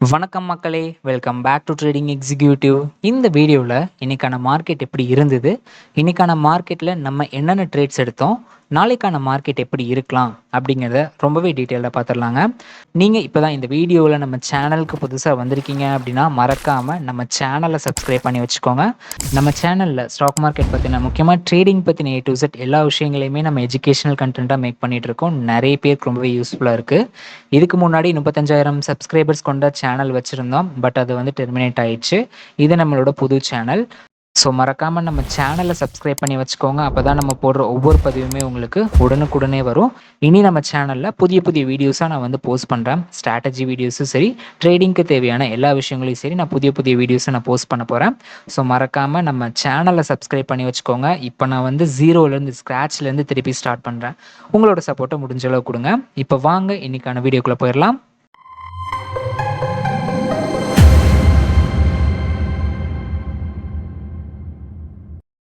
வணக்கம் மக்களே welcome back to trading executive இந்த வீடியோவில் இன்றைக்கான மார்க்கெட் எப்படி இருந்தது? இன்னைக்கான மார்க்கெட்டில் நம்ம என்னென்ன ட்ரேட்ஸ் எடுத்தோம்? நாளைக்கான மார்க்கெட் எப்படி இருக்கலாம் அப்படிங்கிறத ரொம்பவே டீட்டெயிலாக பார்த்துடலாங்க நீங்கள் இப்போ தான் இந்த வீடியோவில் நம்ம சேனலுக்கு புதுசாக வந்திருக்கீங்க அப்படின்னா மறக்காமல் நம்ம சேனலை சப்ஸ்கிரைப் பண்ணி வச்சுக்கோங்க. நம்ம சேனலில் ஸ்டாக் மார்க்கெட் பற்றின முக்கியமாக ட்ரேடிங் பற்றின ஏ டு செட் எல்லா விஷயங்களையுமே நம்ம எஜுகேஷனல் கண்டென்ட்டாக மேக் பண்ணிகிட்டு இருக்கோம். நிறைய பேருக்கு ரொம்பவே யூஸ்ஃபுல்லாக இருக்குது இதுக்கு முன்னாடி முப்பத்தஞ்சாயிரம் சப்ஸ்கிரைபர்ஸ் கொண்ட சேனல் வச்சுருந்தோம். பட் அது வந்து டெர்மினேட் ஆயிடுச்சு. இது நம்மளோட புது சேனல் ஸோ மறக்காமல் நம்ம சேனலை சப்ஸ்கிரைப் பண்ணி வச்சுக்கோங்க. அப்போ தான் நம்ம போடுற ஒவ்வொரு பதிவுமே உங்களுக்கு உடனுக்குடனே வரும். இனி நம்ம சேனலில் புதிய புதிய வீடியோஸாக நான் வந்து போஸ்ட் பண்ணுறேன் ஸ்ட்ராட்டஜி வீடியோஸும் சரி ட்ரேடிங்க்கு தேவையான எல்லா விஷயங்களையும் சரி நான் புதிய புதிய வீடியோஸை நான் போஸ்ட் பண்ண போகிறேன் ஸோ மறக்காமல் நம்ம சேனலை சப்ஸ்கிரைப் பண்ணி வச்சுக்கோங்க. இப்போ நான் வந்து ஜீரோலேருந்து ஸ்க்ராட்ச்லேருந்து திருப்பி ஸ்டார்ட் பண்ணுறேன் உங்களோட சப்போர்ட்டை முடிஞ்ச அளவு கொடுங்க. இப்போ வாங்க இன்றைக்கான வீடியோக்குள்ளே போயிடலாம்.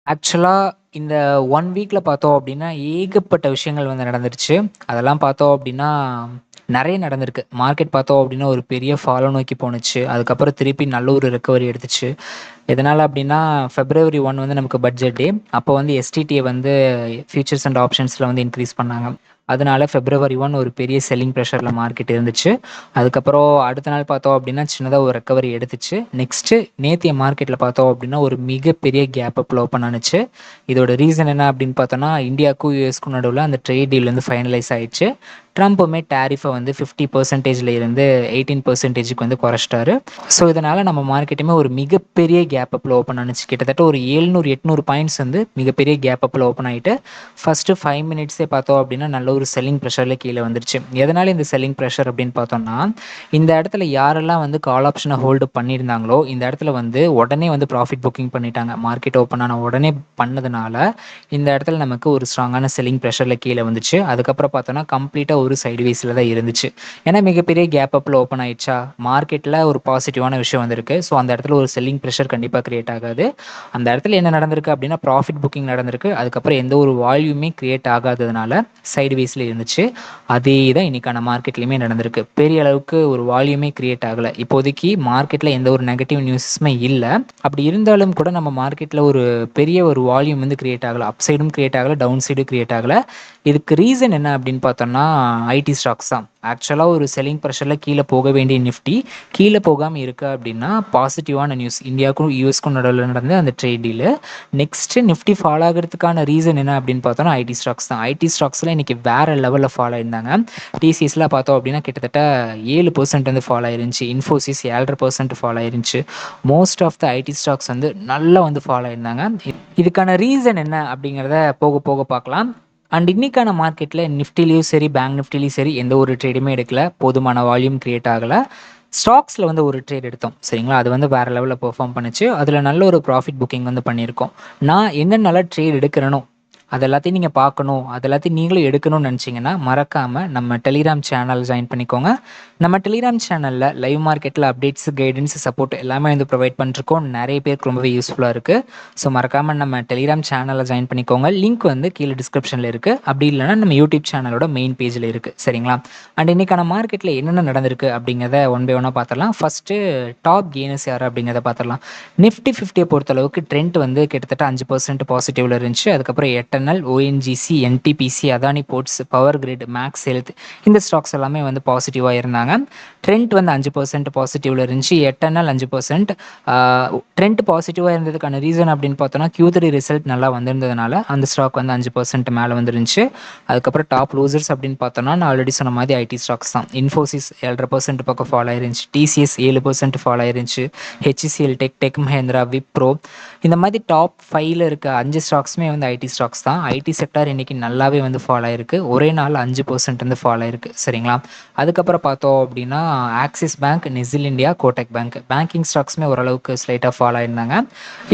ஆக்சுவலாக இந்த ஒன் வீக்கில் பார்த்தோம் அப்படின்னா ஏகப்பட்ட விஷயங்கள் வந்து நடந்துருச்சு. அதெல்லாம் பார்த்தோம் அப்படின்னா நிறைய நடந்திருக்கு. மார்க்கெட் பார்த்தோம் அப்படின்னா ஒரு பெரிய ஃபாலோ நோக்கி போணுச்சு. அதுக்கப்புறம் திருப்பி நல்ல ஒரு ரெக்கவரி எடுத்துச்சு. எதனால் அப்படின்னா ஃபெப்ரவரி ஒன் வந்து நமக்கு பட்ஜெட் டே அப்போ வந்து எஸ்டிடியை வந்து ஃபியூச்சர்ஸ் அண்ட் ஆப்ஷன்ஸில் வந்து இன்க்ரீஸ் பண்ணாங்க. அதனால பிப்ரவரி ஒன் ஒரு பெரிய செல்லிங் ப்ரெஷரில் மார்க்கெட் இருந்துச்சு. அதுக்கப்புறம் அடுத்த நாள் பார்த்தோம் அப்படின்னா சின்னதாக ஒரு ரெக்கவரி எடுத்துச்சு. நெக்ஸ்ட்டு நேத்திய மார்க்கெட்டில் பார்த்தோம் அப்படின்னா ஒரு மிகப்பெரிய கேப் அப்பில் ஓப்பன் ஆனிச்சு இதோட ரீசன் என்ன அப்படின்னு பார்த்தோன்னா இந்தியாவுக்கும் யூஎஸ்க்கும் நடுவில் அந்த ட்ரேட் டீல் வந்து ஃபைனலைஸ் ஆயிடுச்சு. ட்ரம்ப்புமே டேரிஃபை வந்து ஃபிஃப்டி பர்சன்டேஜில் இருந்து எயிட்டீன் பர்சன்டேஜுக்கு வந்து குறைச்சிட்டாரு. ஸோ இதனால் நம்ம மார்க்கெட்டுமே ஒரு மிகப்பெரிய கேப் அப்பில் ஓப்பன் ஆனிச்சு. கிட்டத்தட்ட ஒரு ஏழ்நூறு எட்நூறு பாயிண்ட்ஸ் வந்து மிகப்பெரிய கேப் அப்பில் ஓப்பன் ஆகிட்டு ஃபஸ்ட்டு ஃபைவ் மினிட்ஸே பார்த்தோம் அப்படின்னா நல்ல ஒரு செல்லிங் ப்ரெஷரில் கீழே வந்துருச்சு. எதனால் இந்த செல்லிங் ப்ரெஷர் அப்படின்னு பார்த்தோம்னா இந்த இடத்துல யாரெல்லாம் வந்து கால் ஆப்ஷனை ஹோல்டு பண்ணியிருந்தாங்களோ இந்த இடத்துல வந்து உடனே வந்து ப்ராஃபிட் புக்கிங் பண்ணிட்டாங்க. மார்க்கெட் ஓப்பன் ஆன உடனே பண்ணதுனால இந்த இடத்துல நமக்கு ஒரு ஸ்ட்ராங்கான செல்லிங் ப்ரெஷரில் கீழே வந்துச்சு. அதுக்கப்புறம் பார்த்தோன்னா கம்ப்ளீட்டாக ஒரு சைடுவேஸில் தான் இருந்துச்சு. ஏன்னா மிகப்பெரிய கேப் அப்பில் ஓப்பன் ஆயிடுச்சா? மார்க்கெட்டில் ஒரு பாசிட்டிவான விஷயம் வந்திருக்கு. ஸோ அந்த இடத்துல ஒரு செல்லிங் ப்ரெஷர் கண்டிப்பாக கிரியேட் ஆகாது. அந்த இடத்துல என்ன நடந்திருக்கு அப்படின்னா ப்ராஃபிட் புக்கிங் நடந்திருக்கு. அதுக்கப்புறம் எந்த ஒரு வால்யூமே கிரியேட் ஆகாததுனால சைடுவேஸில் இருந்துச்சு. அதே தான் இன்னைக்கான மார்க்கெட்லையுமே நடந்திருக்கு. பெரிய அளவுக்கு ஒரு வால்யூமே கிரியேட் ஆகலை. இப்போதைக்கு மார்க்கெட்டில் எந்த ஒரு நெகட்டிவ் நியூஸஸுமே இல்லை. அப்படி இருந்தாலும் கூட நம்ம மார்க்கெட்டில் ஒரு பெரிய ஒரு வால்யூம் வந்து கிரியேட் ஆகலை. அப் சைடும் கிரியேட் ஆகலை. டவுன் சைடும் கிரியேட் ஆகலை. இதுக்கு ரீசன் என்ன அப்படின்னு பார்த்தோம்னா ஐடி ஸ்டாக்ஸ் தான். ஆக்சுவலாக ஒரு செல்லிங் ப்ரெஷரில் கீழே போக வேண்டிய நிஃப்டி கீழே போகாமல் இருக்கா அப்படின்னா பாசிட்டிவான நியூஸ் இந்தியாவுக்கும் யூஎஸ்க்கும் நடுவில் நடந்த அந்த trade deal next Nifty fall ஆகிறதுக்கான ரீசன் என்ன அப்படின்னு பார்த்தோன்னா ஐடி ஸ்டாக்ஸ் தான். ஐடி ஸ்டாக்ஸில் இன்றைக்கி வேறு லெவலில் ஃபாலோ ஆயிருந்தாங்க. டிசிஎஸில் பார்த்தோம் அப்படின்னா கிட்டத்தட்ட ஏழு பர்சன்ட் வந்து ஃபாலோ ஆயிருந்துச்சு. இன்ஃபோசிஸ் ஏழரை percent follow ஆயிருந்துச்சு. Most of the IT stocks வந்து நல்லா வந்து ஃபாலோ ஆயிருந்தாங்க. இதுக்கான ரீசன் என்ன அப்படிங்கிறத போக போக பார்க்கலாம். அண்ட் இன்னைக்கான மார்க்கெட்டில் நிஃப்டிலையும் சரி பேங்க் நிஃப்டிலையும் சரி எந்த ஒரு ட்ரேடுமே எடுக்கல. போதுமான வால்யூம் கிரியேட் ஆகலை. ஸ்டாக்ஸில் வந்து ஒரு ட்ரேட் எடுத்தோம். சரிங்களா? அது வந்து வேறு லெவலில் பெர்ஃபார்ம் பண்ணிச்சு. அதில் நல்ல ஒரு ப்ராஃபிட் புக்கிங் வந்து பண்ணியிருக்கோம். நான் என்னென்னலாம் ட்ரேட் எடுக்கிறேனோ அது எல்லாத்தையும் நீங்கள் பார்க்கணும். அது எல்லாத்தையும் நீங்களும் எடுக்கணும்னு நினச்சிங்கன்னா மறக்காமல் நம்ம டெலிகிராம் சேனல் ஜாயின் பண்ணிக்கோங்க. நம்ம டெலிகிராம் சேனலில் லைவ் மார்க்கெட்டில் அப்டேட்ஸ் கைடன்ஸ் சப்போர்ட் எல்லாமே வந்து ப்ரொவைட் பண்ணிருக்கோம். நிறைய பேருக்கு ரொம்பவே யூஸ்ஃபுல்லாக இருக்குது ஸோ மறக்காமல் நம்ம டெலிகிராம் சேனலில் ஜாயின் பண்ணிக்கோங்க. லிங்க் வந்து கீழே டிஸ்கிரிப்ஷனில் இருக்குது அப்படி இல்லைனா நம்ம யூடியூப் சேனலோட மெயின் பேஜில் இருக்குது சரிங்களா? அண்ட் இன்றைக்கான மார்க்கெட்டில் என்னென்ன நடந்திருக்கு அப்படிங்கிறத ஒன் பை ஒன்னாக பார்த்துடலாம். ஃபஸ்ட்டு டாப் கெய்னர்ஸ் யார் அப்படிங்கிறத பார்த்துடலாம். நிஃப்டி ஃபிஃப்டியை பொறுத்தளவுக்கு ட்ரெண்ட் வந்து கிட்டத்தட்ட அஞ்சு பர்சன்ட் பாசிட்டிவில் இருந்துச்சு. அதுக்கப்புறம் Eternal ONGC NTPC Adani Ports Power Grid Max Health இந்த ஸ்டாக்ஸ் எல்லாமே வந்து பாசிட்டிவாக இருந்தாங்க. ட்ரெண்ட் வந்து அஞ்சு பர்சன்ட் பாசிட்டிவில் இருந்துச்சு. எட்டர்னல் அஞ்சு பர்சன்ட் ட்ரெண்ட் பாசிட்டிவாக இருந்ததுக்கான ரீசன் அப்படின்னு பார்த்தோன்னா கியூ த்ரீ ரிசல்ட் நல்லா வந்திருந்ததுனால அந்த ஸ்டாக் வந்து அஞ்சு பர்சன்ட் மேலே வந்துருந்துச்சு. அதுக்கப்புறம் டாப் லூசர்ஸ் அப்படின்னு பார்த்தோன்னா நான் ஆல்ரெடி சொன்ன மாதிரி ஐடி ஸ்டாக்ஸ் தான். இன்ஃபோசிஸ் ஏழரை பர்சன்ட் பக்கம் ஃபாலோ ஆயிருந்துச்சு. டிசிஎஸ் ஏழு percent follow ஆயிருந்துச்சு. HCL Tech Tech Mahindra Wipro இந்த மாதிரி டாப் ஃபைவ்ல இருக்க அஞ்சு ஸ்டாக்ஸுமே வந்து ஐடி ஸ்டாக்ஸ் தான் ஐடி செக்டார் இன்னைக்கு நல்லாவே வந்து ஃபாலோ ஆயிருக்கு. ஒரே நாள் அஞ்சு பர்சன்ட் வந்து ஃபாலோ ஆயிருக்கு. சரிங்களா? அதுக்கப்புறம் பார்த்தோம் அப்படின்னா Axis Bank Nestle India Kotak Bank banking ஸ்டாக்ஸுமே ஓரளவுக்கு ஸ்லைட்டாக ஃபாலோ ஆயிருந்தாங்க.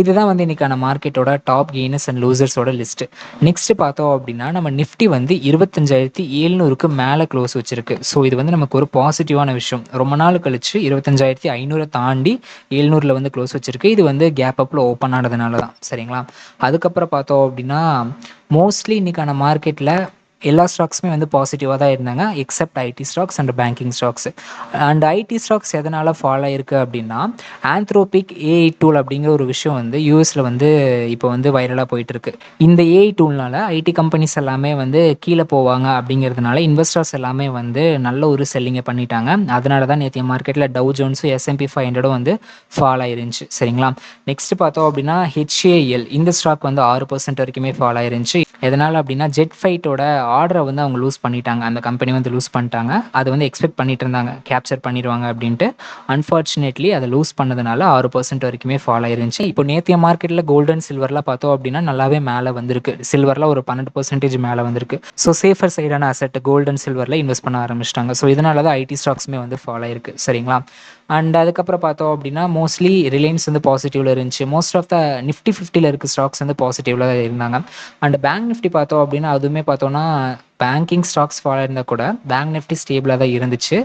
இதுதான் வந்து இன்றைக்கான மார்க்கெட்டோட டாப் கெய்னர்ஸ் அண்ட் லூசர்ஸோட லிஸ்ட் நெக்ஸ்ட் பார்த்தோம் அப்படின்னா நம்ம நிஃப்டி வந்து இருபத்தஞ்சாயிரத்தி ஏழ்நூறுக்கு மேலே க்ளோஸ் வச்சிருக்கு. ஸோ இது வந்து நமக்கு ஒரு பாசிட்டிவான விஷயம். ரொம்ப நாள் கழிச்சு இருபத்தஞ்சாயிரத்தி ஐநூறை தாண்டி ஏழ்நூறில் வந்து க்ளோஸ் வச்சிருக்கு. இது வந்து கேப் அப்பில் ஓப்பன் ஆனதுனால தான் சரிங்களா? அதுக்கப்புறம் பார்த்தோம் அப்படின்னா மோஸ்ட்லி இன்னைக்கான மார்க்கெட்டில் எல்லா ஸ்டாக்ஸுமே வந்து பாசிட்டிவாக தான் இருந்தாங்க except IT stocks and banking stocks and IT stocks எதனால் ஃபாலோ ஆயிருக்கு அப்படின்னா ஆந்த்ரோபிக் ஏஐ டூல் அப்படிங்கிற ஒரு விஷயம் வந்து யூஎஸில் வந்து இப்போ வந்து வைரலாக போயிட்டு இருக்கு இந்த ஏஐ டூல்னால ஐடி கம்பெனிஸ் எல்லாமே வந்து கீழே போவாங்க அப்படிங்கிறதுனால இன்வெஸ்டர்ஸ் எல்லாமே வந்து நல்ல ஒரு செல்லிங்கை பண்ணிட்டாங்க. அதனால தான் நேற்று மார்க்கெட்டில் டவு ஜோன்ஸும் எஸ்எம்பி ஃபைவ் ஹண்ட்ரடும் வந்து ஃபால் ஆயிருந்துச்சு. சரிங்களா? நெக்ஸ்ட் பார்த்தோம் அப்படின்னா ஹெச்ஏஎல் இந்த ஸ்டாக் வந்து ஆறு பர்சன்ட் வரைக்குமே ஃபால் ஆயிருந்துச்சு. எதனால் அப்படின்னா ஜெட் ஃபைட்டோட ஆர்டரை வந்து அவங்க லூஸ் பண்ணிட்டாங்க. அந்த கம்பெனி வந்து லூஸ் பண்ணிட்டாங்க. அது வந்து எக்ஸ்பெக்ட் பண்ணிட்டு இருந்தாங்க. கேப்சர் பண்ணிடுவாங்க அப்படின்ட்டு. அன்ஃபார்ச்சுனேட்லி அதை லூஸ் பண்ணதுனால ஆறு பர்சன்ட் வரைக்குமே ஃபால் ஆயிருந்துச்சு. இப்போ நேத்திய மார்க்கெட்டில் கோல்டன் சில்வர்லாம் பார்த்தோம் அப்படின்னா நல்லாவே மேலே வந்திருக்கு. சில்வரில் ஒரு பன்னெண்டு பர்சன்டேஜ் மேலே வந்திருக்கு. ஸோ சேஃபர் சைடான அசெட் கோல்டன் சில்வரில் இன்வெஸ்ட் பண்ண ஆரம்பிச்சிட்டாங்க. ஸோ இதனால தான் ஐடி ஸ்டாக்ஸுமே வந்து ஃபாலோ ஆயிருக்கு. சரிங்களா? அண்ட் அதுக்கப்புறம் பார்த்தோம் அப்படின்னா மோஸ்ட்லி ரிலையன்ஸ் வந்து பாசிட்டிவ்ல இருந்துச்சு. மோஸ்ட் ஆஃப் த நிஃப்டி ஃபிஃப்டியில் இருக்க ஸ்டாக்ஸ் வந்து பாசிட்டிவ்ல இருந்தாங்க. அண்ட் பேங்க் நிஃப்டி பார்த்தோம் அப்படின்னா அதுவுமே பார்த்தோம்னா பேங்கிங் ஸ்டாக்ஸ் ஃபாலோ இருந்தால் கூட பேங்க் நிஃப்டி ஸ்டேபிளாக தான் இருந்துச்சு.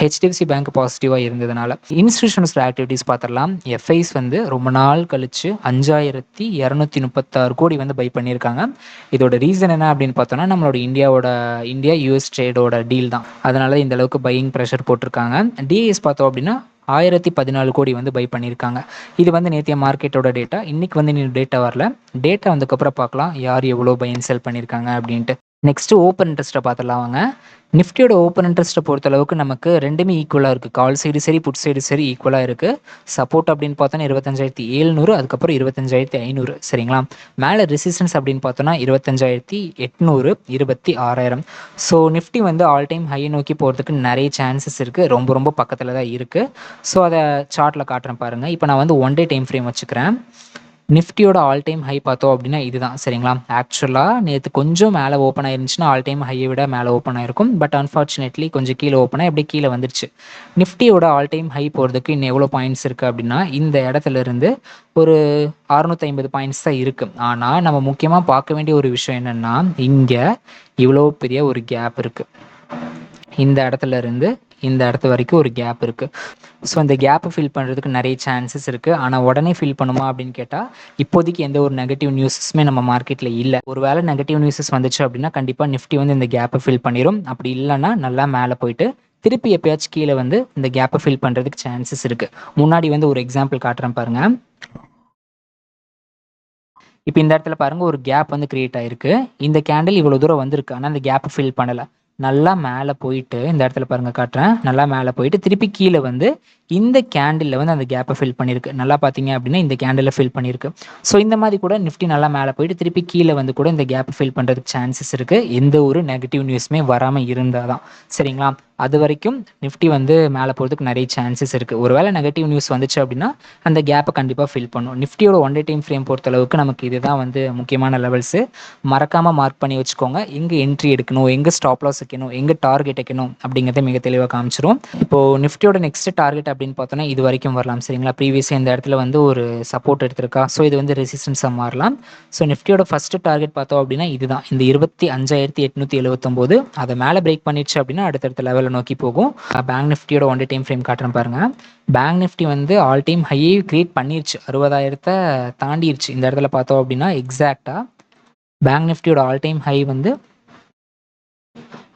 ஹெச்டிஎஃப்சி பேங்க் பாசிட்டிவாக இருந்ததுனால இன்ஸ்டியூஷன்ஸ் ஆக்டிவிட்டிஸ் பார்த்துடலாம். எஃப்ஐஸ் வந்து ரொம்ப நாள் கழிச்சு அஞ்சாயிரத்தி இரநூத்தி முப்பத்தாறு கோடி வந்து பை பண்ணியிருக்காங்க. இதோட ரீசன் என்ன அப்படின்னு பார்த்தோம்னா நம்மளோட இந்தியாவோட இந்தியா யூஎஸ் ட்ரேடோட டீல் தான். அதனால இந்த அளவுக்கு பையிங் ப்ரெஷர் போட்டிருக்காங்க. டிஎஸ் பார்த்தோம் அப்படின்னா ஆயிரத்தி பதினாலு கோடி வந்து பை பண்ணியிருக்காங்க. இது வந்து நேற்றைய மார்க்கெட்டோட டேட்டா இன்றைக்கி வந்து நீ டேட்டா வரல. டேட்டா வந்ததுக்கப்புறம் பார்க்கலாம் யார் எவ்வளோ பை அண்ட் செல் பண்ணியிருக்காங்க அப்படின்ட்டு. நெக்ஸ்ட் ஓப்பன் இன்ட்ரெஸ்ட்டை பார்த்துடலாம் வாங்க. நிஃப்டியோட ஓப்பன் இன்ட்ரெஸ்ட்டை பொறுத்தளவுக்கு நமக்கு ரெண்டுமே ஈக்குவலாக இருக்குது கால் சைடு சரி புட் சைடு சரி ஈக்குவலாக இருக்குது சப்போர்ட் அப்படின்னு பார்த்தோன்னா இருபத்தஞ்சாயிரத்தி ஏழ்நூறு அதுக்கப்புறம் இருபத்தஞ்சாயிரத்தி ஐநூறு சரிங்களா? மேலே ரெசிஸ்டன்ஸ் அப்படின்னு பார்த்தோன்னா இருபத்தஞ்சாயிரத்தி எட்நூறு இருபத்தி ஆறாயிரம். ஸோ நிஃப்டி வந்து ஆல் டைம் ஹையை நோக்கி போகிறதுக்கு நிறைய சான்சஸ் இருக்குது ரொம்ப ரொம்ப பக்கத்தில் தான் இருக்குது ஸோ அதை சார்ட்டில் காட்டுறேன் பாருங்கள் இப்போ நான் வந்து ஒன் டே டைம் ஃப்ரேம் வச்சுக்கிறேன். நிஃப்டியோட ஆல் டைம் ஹை பார்த்தோம் அப்படின்னா இதுதான் சரிங்களா? ஆக்சுவலாக நேற்று கொஞ்சம் மேலே ஓப்பன் ஆயிருந்துச்சுன்னா ஆல் டைம் ஹையை விட மேலே ஓப்பன் ஆயிருக்கும். பட் அன்ஃபார்ச்சுனேட்லி கொஞ்சம் கீழே ஓப்பன் ஆகி அப்படியே கீழே வந்துருச்சு. நிஃப்டியோட ஆல் டைம் ஹை போகிறதுக்கு இன்னும் எவ்வளோ பாயிண்ட்ஸ் இருக்குது அப்படின்னா இந்த இடத்துல இருந்து ஒரு அறுநூத்தி ஐம்பது பாயிண்ட்ஸ் தான் இருக்குது ஆனால் நம்ம முக்கியமாக பார்க்க வேண்டிய ஒரு விஷயம் என்னென்னா இங்கே இவ்வளோ பெரிய ஒரு கேப் இருக்குது இந்த இடத்துல இருந்து இந்த இடத்து வரைக்கும் ஒரு கேப் இருக்குது ஸோ அந்த கேப்பை ஃபில் பண்ணுறதுக்கு நிறைய சான்சஸ் இருக்குது ஆனால் உடனே ஃபில் பண்ணுமா அப்படின்னு கேட்டால் இப்போதைக்கு எந்த ஒரு நெகட்டிவ் நியூஸஸுமே நம்ம மார்க்கெட்டில் இல்லை. ஒரு வேளை நெகட்டிவ் நியூஸஸ் வந்துச்சு அப்படின்னா கண்டிப்பாக நிஃப்டி வந்து இந்த கேப்பை ஃபில் பண்ணிடும் அப்படி இல்லைன்னா நல்லா மேலே போயிட்டு திருப்பி எப்பயாச்சும் கீழே வந்து இந்த கேப்பை ஃபில் பண்ணுறதுக்கு சான்சஸ் இருக்குது முன்னாடி வந்து ஒரு எக்ஸாம்பிள் காட்டுறேன் பாருங்கள் இப்போ இந்த இடத்துல பாருங்க ஒரு கேப் வந்து கிரியேட் ஆயிருக்கு. இந்த கேண்டில் இவ்வளோ தூரம் வந்திருக்கு. ஆனால் அந்த கேப்பை ஃபில் பண்ணலை. நல்லா மேலே போயிட்டு இந்த இடத்துல பாருங்க காட்டுறேன். நல்லா மேலே போயிட்டு திருப்பி கீழே வந்து இந்த கேண்டிலில் வந்து அந்த கேப்பை ஃபில் பண்ணியிருக்கு நல்லா பார்த்தீங்க அப்படின்னா இந்த கேண்டிலில் ஃபில் பண்ணியிருக்கு ஸோ இந்த மாதிரி கூட நிஃப்டி நல்லா மேலே போயிட்டு திருப்பி கீழே வந்து கூட இந்த கேப்பை ஃபில் பண்ணுறதுக்கு சான்சஸ் இருக்குது எந்த ஒரு நெகட்டிவ் நியூஸுமே வராமல் இருந்தால் தான் சரிங்களா? அது வரைக்கும் நிஃப்டி வந்து மேலே போகிறதுக்கு நிறைய சான்சஸ் இருக்குது ஒருவேளை நெகட்டிவ் நியூஸ் வந்துச்சு அப்படின்னா அந்த கேப்பை கண்டிப்பாக ஃபில் பண்ணும். நிஃப்டியோட ஒன் டே டைம் ஃப்ரேம் பொறுத்தளவுக்கு நமக்கு இதுதான் வந்து முக்கியமான லெவல்ஸு மறக்காமல் மார்க் பண்ணி வச்சுக்கோங்க. எங்கே என்ட்ரி எடுக்கணும்? எங்கே ஸ்டாப் லாஸ் வைக்கணும்? எங்கே டார்கெட் வைக்கணும்? அப்படிங்கிறத மிக தெளிவாக காமிச்சிரும். இப்போது நிஃப்டியோட நெக்ஸ்ட் டார்கெட் அப்படின்னு பார்த்தோன்னா இது வரைக்கும் வரலாம் சரிங்களா? ப்ரீவியஸாக இந்த இடத்துல வந்து ஒரு சப்போர்ட் எடுத்திருக்கா. ஸோ இது வந்து ரெசிஸ்டன்ஸாக மாறலாம். ஸோ நிஃப்டியோட ஃபர்ஸ்ட் டார்கெட் பார்த்தோம் அப்படின்னா இதுதான். இந்த இருபத்தி அஞ்சாயிரத்தி எட்நூற்றி எழுபத்தொம்போது அதை மேலே பிரேக் பண்ணிடுச்சு அப்படின்னா அடுத்தடுத்த லெவலில் நோக்கி போகும். பேங்க் நிஃப்டியோட ஒன் டே டைம் ஃப்ரேம் காட்டுறேன் பாருங்கள் பேங்க் நிஃப்டி வந்து ஆல் டைம் ஹையை கிரியேட் பண்ணிருச்சு அறுபதாயிரத்தை தாண்டிடுச்சு. இந்த இடத்துல பார்த்தோம் அப்படின்னா எக்ஸாக்டாக பேங்க் நிஃப்டியோட ஆல் டைம் ஹை வந்து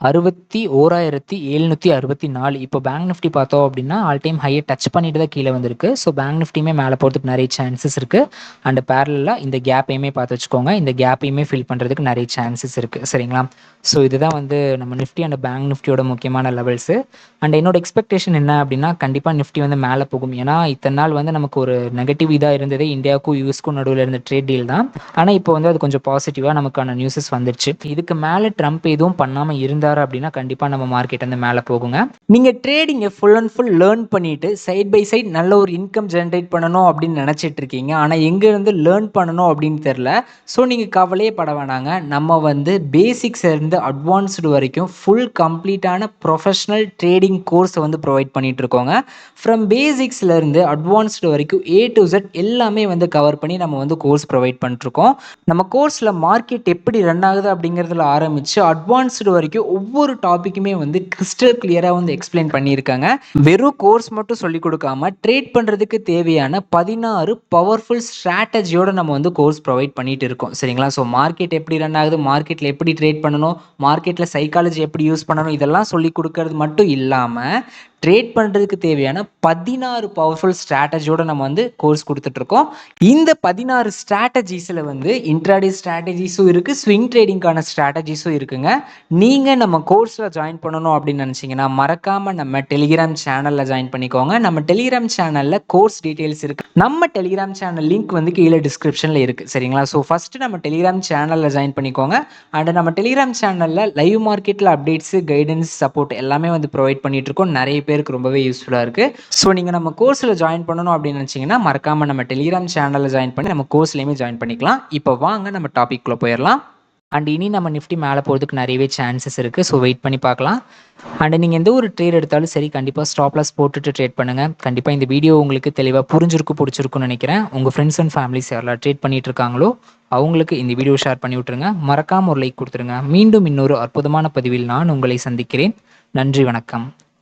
அறுபத்தி ஓராயிரத்தி எழுநூற்றி அறுபத்தி நாலு. இப்போ பேங்க் நிஃப்டி பார்த்தோம் அப்படின்னா ஆல் டைம் ஹையை டச் பண்ணிட்டு தான் கீழே வந்திருக்கு. ஸோ பேங்க் நிஃப்டியுமே மேலே போகிறதுக்கு நிறைய சான்சஸ் இருக்குது அண்ட் பேரலாக இந்த கேப்பையுமே பார்த்து வச்சுக்கோங்க. இந்த கேப்பையுமே ஃபில் பண்ணுறதுக்கு நிறைய சான்சஸ் இருக்குது சரிங்களா? ஸோ இதுதான் வந்து நம்ம நிஃப்டி அண்ட் பேங்க் நிஃப்டியோட முக்கியமான லெவல்ஸு அண்ட் என்னோட எக்ஸ்பெக்டேஷன் என்ன அப்படின்னா கண்டிப்பாக நிஃப்டி வந்து மேலே போகும். ஏன்னா இத்தனை நாள் வந்து நமக்கு ஒரு நெகட்டிவ் இதாக இருந்தது. இந்தியாவுக்கும் யூஎஸ்க்கும் நடுவில் இருந்த ட்ரேட் டீல் தான். ஆனால் இப்போ வந்து அது கொஞ்சம் பாசிட்டிவாக நமக்கான நியூஸஸ் வந்துருச்சு. இதுக்கு மேலே ட்ரம்ப் எதுவும் பண்ணாமல் இருந்தால் இருந்தார் அப்படின்னா கண்டிப்பாக நம்ம மார்க்கெட் வந்து மேலே போகுங்க. நீங்கள் ட்ரேடிங்கை ஃபுல் அண்ட் ஃபுல் லேர்ன் பண்ணிட்டு சைட் பை சைட் நல்ல ஒரு இன்கம் ஜென்ரேட் பண்ணணும் அப்படின்னு நினச்சிட்டு இருக்கீங்க. ஆனால் எங்கேருந்து லேர்ன் பண்ணணும் அப்படின்னு தெரில ஸோ நீங்கள் கவலையே பட வேணாங்க. நம்ம வந்து பேசிக்ஸ் இருந்து அட்வான்ஸ்டு வரைக்கும் ஃபுல் கம்ப்ளீட்டான ப்ரொஃபஷனல் ட்ரேடிங் கோர்ஸை வந்து ப்ரொவைட் பண்ணிட்டு இருக்கோங்க. ஃப்ரம் பேசிக்ஸ்லேருந்து அட்வான்ஸ்டு வரைக்கும் ஏ டு ஜெட் எல்லாமே வந்து கவர் பண்ணி நம்ம வந்து கோர்ஸ் ப்ரொவைட் பண்ணிட்டுருக்கோம் நம்ம கோர்ஸில் மார்க்கெட் எப்படி ரன் ஆகுது அப்படிங்கிறதுல ஆரம்பித்து அட்வான்ஸ்டு வரைக்கும் ஒவ்வொரு டாப்பிக்குமே வந்து கிறிஸ்டல் கிளியராக வந்து எக்ஸ்பிளைன் பண்ணியிருக்காங்க. வெறும் கோர்ஸ் மட்டும் சொல்லிக் கொடுக்காம ட்ரேட் பண்ணுறதுக்கு தேவையான பதினாறு பவர்ஃபுல் ஸ்ட்ராட்டஜியோட நம்ம வந்து கோர்ஸ் ப்ரொவைட் பண்ணிட்டு இருக்கோம். சரிங்களா? ஸோ மார்க்கெட் எப்படி ரன் ஆகுது? மார்க்கெட்டில் எப்படி ட்ரேட் பண்ணணும்? மார்க்கெட்டில் சைக்காலஜி எப்படி யூஸ் பண்ணணும்? இதெல்லாம் சொல்லி கொடுக்கறது மட்டும் இல்லாமல் ட்ரேட் பண்ணுறதுக்கு தேவையான பதினாறு பவர்ஃபுல் ஸ்ட்ராட்டஜியோட நம்ம வந்து கோர்ஸ் கொடுத்துட்ருக்கோம் இந்த பதினாறு ஸ்ட்ராட்டஜிஸில் வந்து இன்ட்ராடே ஸ்ட்ராட்டஜிஸும் இருக்குது ஸ்விங் ட்ரேடிங்கான ஸ்ட்ராட்டஜிஸும் இருக்குங்க. நீங்கள் நம்ம கோர்ஸில் ஜாயின் பண்ணணும் அப்படின்னு நினச்சிங்கன்னா மறக்காமல் நம்ம டெலிகிராம் சேனலில் ஜாயின் பண்ணிக்கோங்க. நம்ம டெலிகிராம் சேனலில் கோர்ஸ் டீட்டெயில்ஸ் இருக்குது நம்ம டெலிகிராம் சேனல் லிங்க் வந்து கீழே டிஸ்கிரிப்ஷனில் இருக்குது சரிங்களா? ஸோ ஃபஸ்ட்டு நம்ம டெலிகிராம் சேனலில் ஜாயின் பண்ணிக்கோங்க. அண்ட் நம்ம டெலிகிராம் சேனலில் லைவ் மார்க்கெட்டில் அப்டேட்ஸு கைடன்ஸ் சப்போர்ட் எல்லாமே வந்து ப்ரொவைட் பண்ணிகிட்ருக்கோம் இருக்கோம் நிறைய பேருக்கு ரொம்பவே யூஸ்ஃபுல்லாக இருக்குது ஸோ நீங்கள் நம்ம கோர்ஸில் ஜாயின் பண்ணணும் அப்படின்னு நினச்சிங்கன்னா மறக்காமல் நம்ம டெலிகிராம் சேனலில் ஜாயின் பண்ணி நம்ம கோர்ஸ்லேயுமே ஜாயின் பண்ணிக்கலாம். இப்போ வாங்க நம்ம டாபிக்குள்ளே போயிடலாம். அண்ட் இனி நம்ம நிஃப்டி மேலே போகிறதுக்கு நிறையவே சான்சஸ் இருக்குது ஸோ வெயிட் பண்ணி பார்க்கலாம். அண்ட் நீங்கள் எந்த ஒரு ட்ரேட் எடுத்தாலும் சரி கண்டிப்பாக ஸ்டாப்லாஸ் போட்டுட்டு ட்ரேட் பண்ணுங்கள் கண்டிப்பாக இந்த வீடியோ உங்களுக்கு தெளிவாக புரிஞ்சிருக்கு பிடிச்சிருக்குன்னு நினைக்கிறேன். உங்கள் ஃப்ரெண்ட்ஸ் அண்ட் ஃபேமிலிஸ் யாரெல்லாம் ட்ரேட் பண்ணிட்டு இருக்காங்களோ அவங்களுக்கு இந்த வீடியோ ஷேர் பண்ணி விட்டுருங்க. மறக்காமல் ஒரு லைக் கொடுத்துருங்க. மீண்டும் இன்னொரு அற்புதமான பதிவில் நான் உங்களை சந்திக்கிறேன். நன்றி வணக்கம்.